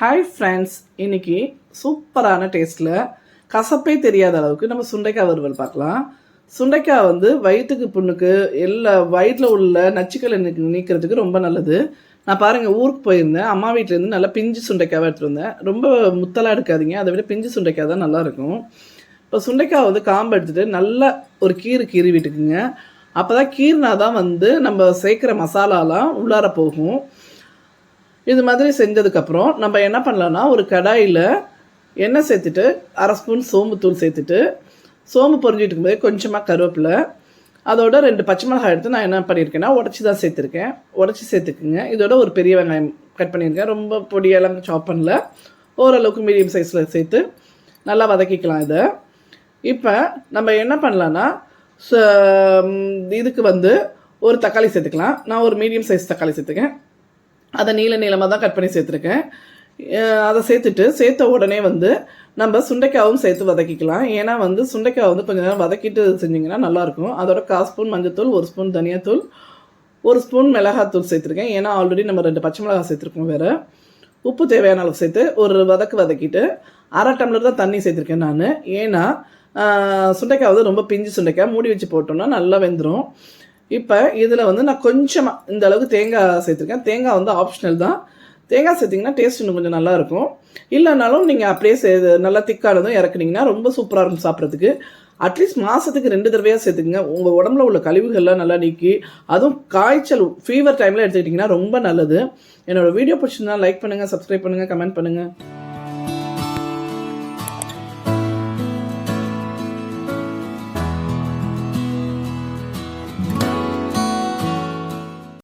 Hi friends இன்னைக்கு சூப்பரான டேஸ்ட்டில் கசப்பே தெரியாத அளவுக்கு நம்ம சுண்டைக்காய் வறுவல் பார்க்கலாம். சுண்டைக்காய் வந்து வயிற்றுக்கு புண்ணுக்கு எல்லா வயிற்றில் உள்ள நச்சுக்களை நீக்கிறதுக்கு ரொம்ப நல்லது. நான் பாருங்கள் ஊருக்கு போயிருந்தேன். அம்மா வீட்டிலேருந்து நல்லா பிஞ்சு சுண்டைக்காவை எடுத்துகிட்டு வந்தேன். ரொம்ப முத்தலாக எடுக்காதீங்க. அதை விட பிஞ்சு சுண்டைக்காய் தான் நல்லாயிருக்கும் இப்போ சுண்டைக்காய் வந்து காம்பு எடுத்துகிட்டு நல்லா ஒரு கீறு கீறி விட்டுக்குங்க. அப்போ தான் கீறினா தான் வந்து நம்ம சேர்க்குற மசாலாலாம் உள்ளார போகும். இது மாதிரி செஞ்சதுக்கப்புறம் நம்ம என்ன பண்ணலான்னா ஒரு கடாயில் எண்ணெய் சேர்த்துட்டு அரை ஸ்பூன் சோம்புத்தூள் சேர்த்துட்டு சோம்பு பொரிஞ்சிட்டு இருக்கும்போது கொஞ்சமாக கருவேப்பிலை அதோட ரெண்டு பச்சை மிளகாய் எடுத்து நான் என்ன பண்ணியிருக்கேன்னா உடச்சி தான் சேர்த்துருக்கேன். உடச்சி சேர்த்துக்குங்க. இதோட ஒரு பெரிய வெங்காயம் கட் பண்ணியிருக்கேன். ரொம்ப பொடியெல்லாம் சாப் பண்ணல. ஓரளவுக்கு மீடியம் சைஸில் சேர்த்து நல்லா வதக்கிக்கலாம் இதை. இப்போ நம்ம என்ன பண்ணலான்னா ச- இதுக்கு வந்து ஒரு தக்காளி சேர்த்துக்கலாம். நான் ஒரு மீடியம் சைஸ் தக்காளி சேர்த்துக்கேன். அதை நீள நீளமாக தான் கட் பண்ணி சேர்த்துருக்கேன். அதை சேர்த்துட்டு சேர்த்த உடனே வந்து நம்ம சுண்டைக்காவும் சேர்த்து வதக்கிக்கலாம். ஏன்னா வந்து சுண்டைக்காய் வந்து கொஞ்ச நேரம் வதக்கிட்டு செஞ்சிங்கன்னா நல்லாயிருக்கும். அதோட கால் ஸ்பூன் மஞ்சத்தூள் ஒரு ஸ்பூன் தனியாத்தூள் ஒரு ஸ்பூன் மிளகாத்தூள் சேர்த்துருக்கேன். ஏன்னா ஆல்ரெடி நம்ம ரெண்டு பச்சை மிளகாய் சேர்த்துருக்கோம் வேறு. உப்பு தேவையான அளவு சேர்த்து ஒரு வதக்கு வதக்கிட்டு அரை டம்ளர் தான் தண்ணி சேர்த்துருக்கேன் நான். ஏன்னா சுண்டைக்காய் வந்து ரொம்ப பிஞ்சு சுண்டைக்காய். மூடி வச்சு போட்டோம்னா நல்லா வெந்துடும் இப்போ இதில் வந்து நான் கொஞ்சமாக இந்த அளவுக்கு தேங்காய் சேர்த்துருக்கேன். தேங்காய் வந்து ஆப்ஷனல் தான். தேங்காய் சேர்த்திங்கன்னா டேஸ்ட் இன்னும் கொஞ்சம் நல்லாயிருக்கும் இல்லைனாலும் நீங்கள் அப்படியே சே நல்லா திக்கானதும் இறக்குனீங்கன்னா ரொம்ப சூப்பராக இருக்கும் சாப்பிட்றதுக்கு. அட்லீஸ்ட் மாதத்துக்கு ரெண்டு தடவையாக சேர்த்துக்குங்க. உங்கள் உடம்புல உள்ள கழிவுகள்லாம் நல்லா நீக்கி அதுவும் காய்ச்சல் ஃபீவர் டைமில் எடுத்துக்கிட்டிங்கன்னா ரொம்ப நல்லது. என்னோடய வீடியோ பிடிச்சிருந்தா லைக் பண்ணுங்கள் சப்ஸ்கிரைப் பண்ணுங்கள் கமெண்ட் பண்ணுங்கள்